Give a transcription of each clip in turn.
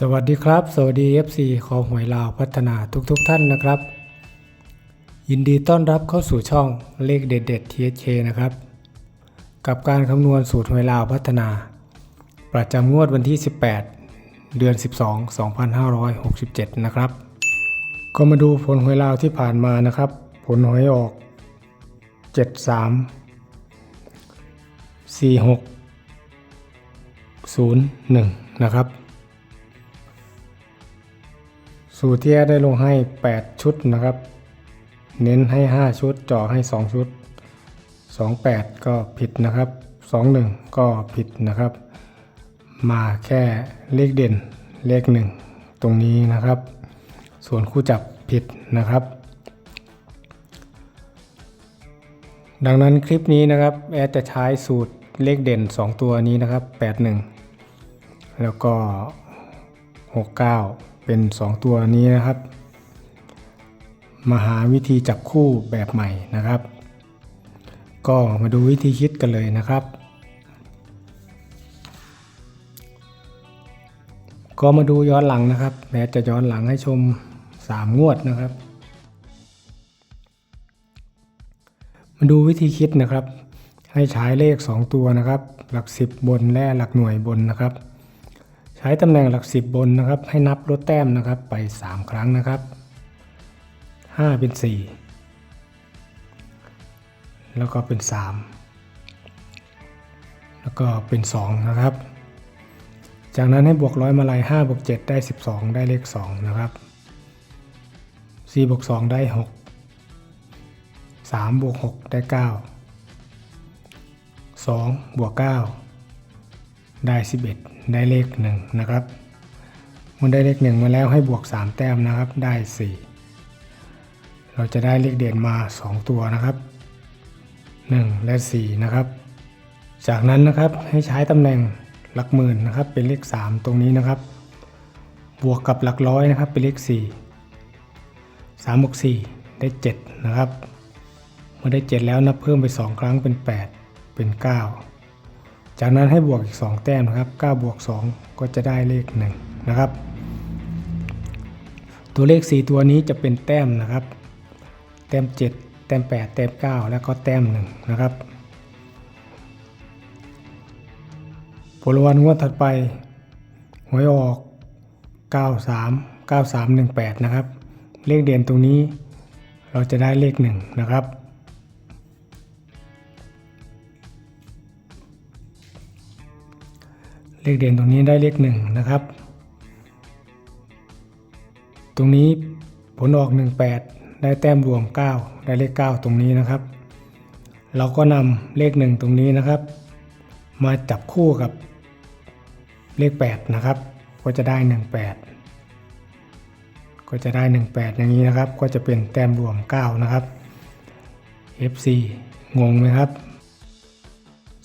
สวัสดีครับ สวัสดี FC คอหวยลาวพัฒนาทุกๆทท่านนะครับ ยินดีต้อนรับเข้าสู่ช่องเลขเด็ดเด็ด THK นะครับ กับการคำนวณสูตรหวยลาวพัฒนา ประจำงวดวันที่ 18 เดือน 12 2567 นะครับ ก็มาดูผลหวยลาวที่ผ่านมานะครับ ผลหวยออก 73 46 01 นะครับ สูตรที่แอดได้ลงให้ 8 ชุดนะครับ เน้นให้ 5 ชุดเจ่อให้ 2 ชุด 28 ก็ผิดนะครับ 21 ก็ผิดนะครับ มาแค่เลขเด่นเลข 1 ตรงนี้นะครับ ส่วนคู่จับผิดนะครับ ดังนั้นคลิปนี้นะครับ แอดจะใช้สูตรเลขเด่น 2 ตัวนี้นะครับ 81 แล้วก็ 69 เป็น 2 ตัวนี้นะครับ มาหาวิธีจับคู่แบบใหม่นะครับ ก็มาดูวิธีคิดกันเลยนะครับ ก็มาดูย้อนหลังนะครับแม้จะย้อนหลังให้ชม 3 งวดนะครับ มาดูวิธีคิดนะครับ ให้ใช้เลข 2 ตัวนะครับ หลัก 10 บนและหลักหน่วยบนนะครับ ใช้ตำแหน่งหลัก10บนนะครับ ให้นับลดแต้มนะครับไป 3 ครั้งนะครับ 5 เป็น 4 แล้วก็เป็น 3 แล้วก็เป็น 2 นะครับ จากนั้นให้บวกร้อยมาลาย5บวก7ได้ 12 ได้เลข 2 นะครับ4บวก2ได้ 6 3บวก6ได้ 9 2บวก9ได้ 11 ได้เลข1นะครับเมื่อได้เลข 1 มาแล้วให้บวก 3 แต้มนะครับได้ 4 เราจะได้เลขเด่นมา 2 ตัวนะครับ 1 และ 4 นะครับ จากนั้นนะครับให้ใช้ตำแหน่งหลักหมื่นนะครับเป็นเลข 3 ตรงนี้นะครับ บวกกับหลักร้อยนะครับเป็นเลข 4 3บวก4ได้ 7 นะครับ เมื่อได้ 7 แล้วนับเพิ่มไป 2 ครั้งเป็น 8 เป็น 9 จากนั้นให้บวกอีก 2 แต้มนะครับ9บวก 2 ก็จะได้เลข1นะครับ ตัวเลข 4 ตัวนี้จะเป็นแต้มนะครับ แต้ม 7 แต้ม 8 แต้ม 9 แล้วก็แต้ม1นะครับผลวัลงวดถัดไปหวยออก 93 9318 นะครับ เลขเด่นตรงนี้เราจะได้เลข 1 นะครับ เลขเด่นตรงนี้ได้เลข1นะครับ ตรงนี้ผลออก 18 ได้แต้มรวม 9 ได้เลข 9 ตรงนี้นะครับ เราก็นำเลข 1 ตรงนี้นะครับ มาจับคู่กับเลข 8 นะครับ ก็จะได้ 18 ก็จะได้ 18 อย่างนี้นะครับ ก็จะเป็นแต้มรวม 9 นะครับ FC งงไหมครับ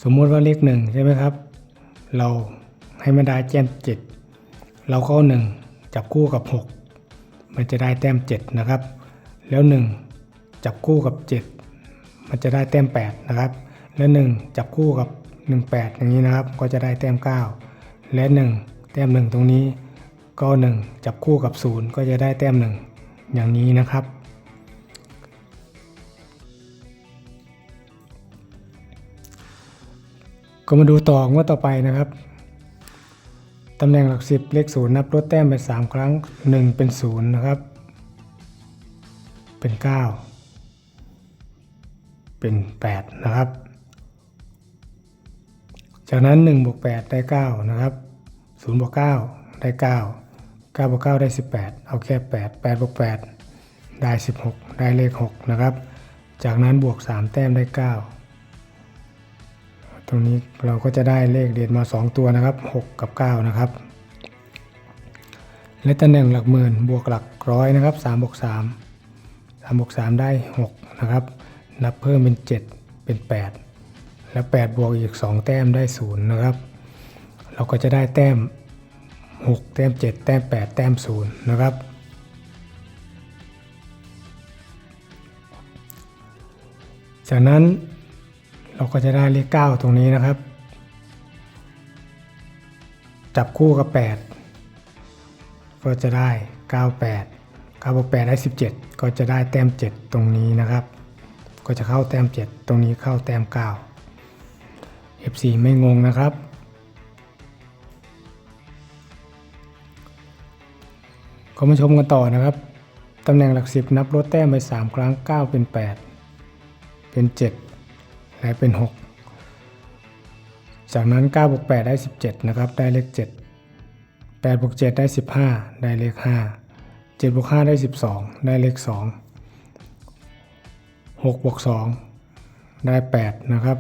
สมมติว่าเลข 1 ใช่ไหมครับ เรา ให้มันได้แต้ม7เราก็เอา1จับคู่กับ 6 มันจะได้แต้ม 7 นะครับ แล้ว 1 จับคู่กับ 7 มันจะได้แต้ม 8 นะครับ แล้ว 1 จับคู่กับ 18 อย่างนี้นะครับ ก็จะได้แต้ม 9 และ 1 แต้ม 1 ตรงนี้ ก็ 1 จับคู่กับ 0 ก็จะได้แต้ม 1 อย่างนี้นะครับ ก็มาดูต่องวดต่อไปนะครับ ตำแหน่งหลักสิบเลขศูนย์นับลดแต้มไป3ครั้ง1เป็น0นะครับ เป็น9เป็น8นะครับ จากนั้น1บวก8ได้9นะครับ0บวก9ได้9 9บวก9ได้18เอาแค่8 8บวก8ได้16ได้เลข6นะครับ จากนั้นบวก3แต้มได้9 ตรงนี้เราก็จะได้เลขเด่นมา 2 ตัวนะครับ 6 กับ 9 นะครับ และตำแหน่งหลักหมื่นบวกหลักร้อยนะครับ3บวก3 3บวก3ได้ 6 นะครับ นับเพิ่มเป็น 7 เป็น 8 แล้ว8บวกอีก 2 แต้มได้ 0 นะครับ เราก็จะได้แต้ม 6 แต้ม 7 แต้ม 8 แต้ม 0 นะครับจากนั้น เราก็จะได้เลข 9 ตรงนี้นะครับ จับคู่กับ 8 ก็จะได้ 98 9บวก8ได้ 17 ก็จะได้แต้ม 7 ตรงนี้นะครับ ก็จะเข้าแต้ม 7 ตรงนี้เข้าแต้ม 9 F4 ไม่งงนะครับ ก็มาชมกันต่อนะครับ ตำแหน่งหลักสิบนับลดแต้มไป 3 ครั้ง 9 เป็น 8 เป็น 7 และเป็น 6 จากนั้น9บวก8ได้ 17 นะครับ ได้เลข 7 8บวก7ได้ 15 ได้เลข 5 7บวก5ได้ 12 ได้เลข 2 6บวก2ได้ 8 นะครับ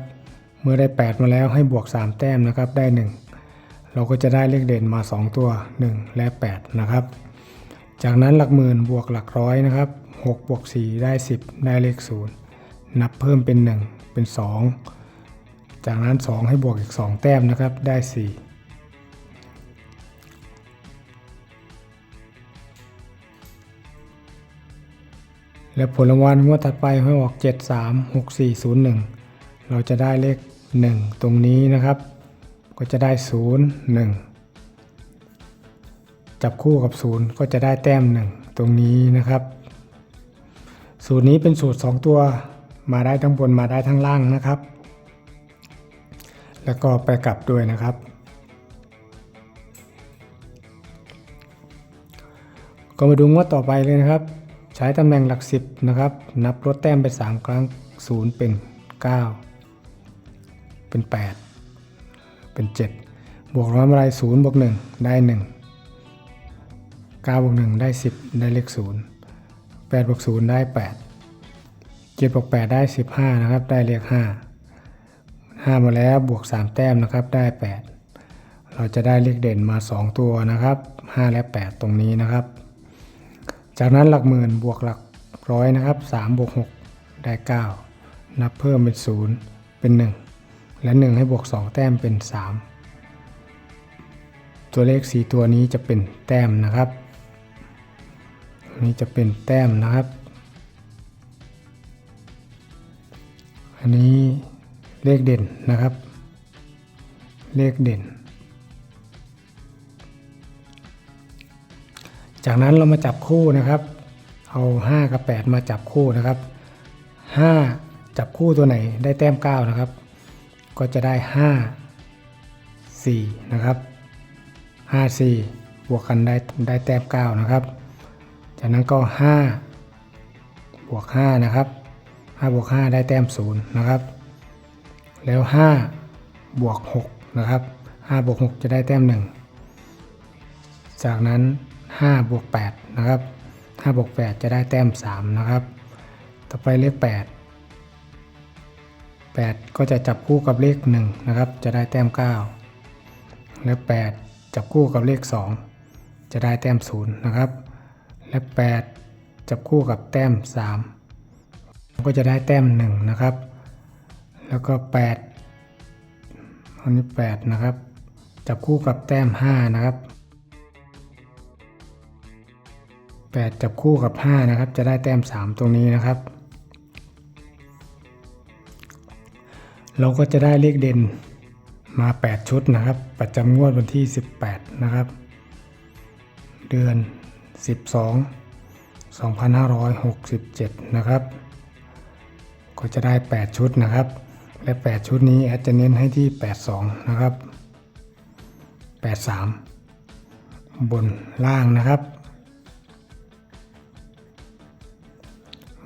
เมื่อได้ 8 มาแล้วให้บวก 3 แต้มนะครับ ได้ 1 เราก็จะได้เลขเด่นมา 2 ตัว 1 และ 8 นะครับ จากนั้นหลักหมื่นบวกหลักร้อยนะครับ6บวก4ได้ 10 ได้เลข 0 นับเพิ่มเป็น 1 เป็น 2 จากนั้น 2 ให้บวกอีก 2 แต้มนะครับ ได้ 4และผลรางวัลงวดถัดไปให้ออก 7 3 6 4 0 1 เราจะได้เลข 1 ตรงนี้นะครับ ก็จะได้ 0 1 จับคู่กับ 0 ก็จะได้แต้ม 1 ตรงนี้นะครับ สูตรนี้เป็นสูตร 2 ตัว มาได้ทั้งบนมาได้ทั้งล่างนะครับ แล้วก็ไปกลับด้วยนะครับ ก็มาดูงวดต่อไปเลยนะครับ ใช้ตำแหน่งหลัก 10 นะครับ นับลดแต้มไป 3 ครั้ง 0 เป็น 9 เป็น 8 เป็น 7 บวกร้อยมาลัย0บวก1 ได้ 1 9บวก1ได้ 10 ได้เลข0 8บวก0ได้ 8 7บวก8ได้ 15 นะครับ ได้เลข 5 5 มาแล้วบวก 3 แต้มนะครับ ได้ 8 เราจะได้เลขเด่นมา 2 ตัวนะครับ 5 และ 8 ตรงนี้นะครับ จากนั้นหลักหมื่นบวกหลักร้อยนะครับ3บวก6ได้ 9 นับเพิ่มเป็น 0 เป็น 1 และ 1 ให้บวก 2 แต้มเป็น 3 ตัวเลข 4 ตัวนี้จะเป็นแต้มนะครับอันนี้จะเป็นแต้มนะครับ อันนี้เลขเด่นนะครับ เลขเด่น จากนั้นเรามาจับคู่นะครับ เอา 5 กับ 8 มาจับคู่นะครับ 5 จับคู่ตัวไหนได้แต้ม 9 นะครับ ก็จะได้ 5 4 นะครับ 5 4 บวกกันได้ได้แต้ม 9 นะครับ จากนั้นก็ 5 บวก 5 นะครับ 5บวก5ได้แต้ม0นะครับ แล้ว 5 บวก6นะครับ5บวก6จะได้แต้ม 1 จากนั้น 5 บวก8นะครับ5บวก8จะได้แต้ม 3 นะครับ ต่อไปเลข 8 8 ก็จะจับคู่กับเลข 1 นะครับ จะได้แต้ม 9 และ 8 จับคู่กับเลข 2 จะได้แต้ม 0 นะครับ และ 8 จับคู่กับแต้ม 3 ก็จะได้แต้ม1นะครับ แล้วก็8อันนี้8นะครับ จับคู่กับแต้ม5นะครับ8จับคู่กับ5นะครับ จะได้แต้ม3ตรงนี้นะครับ เราก็จะได้เลขเด่นมา 8 ชุดนะครับ ประจำงวดวันที่ 18 นะครับ เดือน 12 2567 นะครับ ก็จะได้ 8 ชุดนะครับ และ 8 ชุดนี้แอดจะเน้นให้ที่ 82 นะครับ 83 บนล่างนะครับ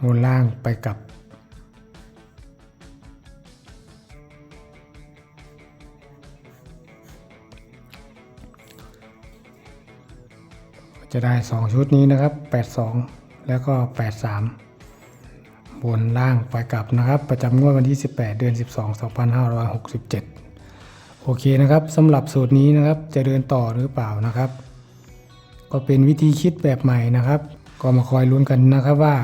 บนล่างไปกับจะได้ 2 ชุดนี้นะครับ 82 แล้วก็ 83 บนล่างไปกลับนะครับ ประจำงวดวันที่ 18 เดือน 12 2567 โอเคนะครับสำหรับสูตรนี้นะครับจะเดินต่อหรือเปล่านะครับ ก็เป็นวิธีคิดแบบใหม่นะครับ ก็มาคอยลุ้นกันนะครับว่า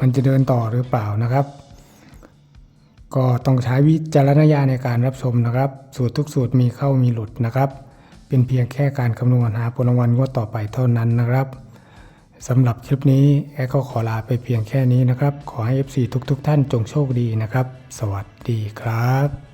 มันจะเดินต่อหรือเปล่านะครับ ก็ต้องใช้วิจารณญาณในการรับชมนะครับ สูตรทุกสูตรมีเข้ามีหลุดนะครับ เป็นเพียงแค่การคำนวณหาผลรางวัลงวดต่อไปเท่านั้นนะครับ สำหรับคลิปนี้แอดก็ขอลาไปเพียงแค่นี้นะครับ ขอให้ FC ทุกๆทท่านจงโชคดีนะครับ สวัสดีครับ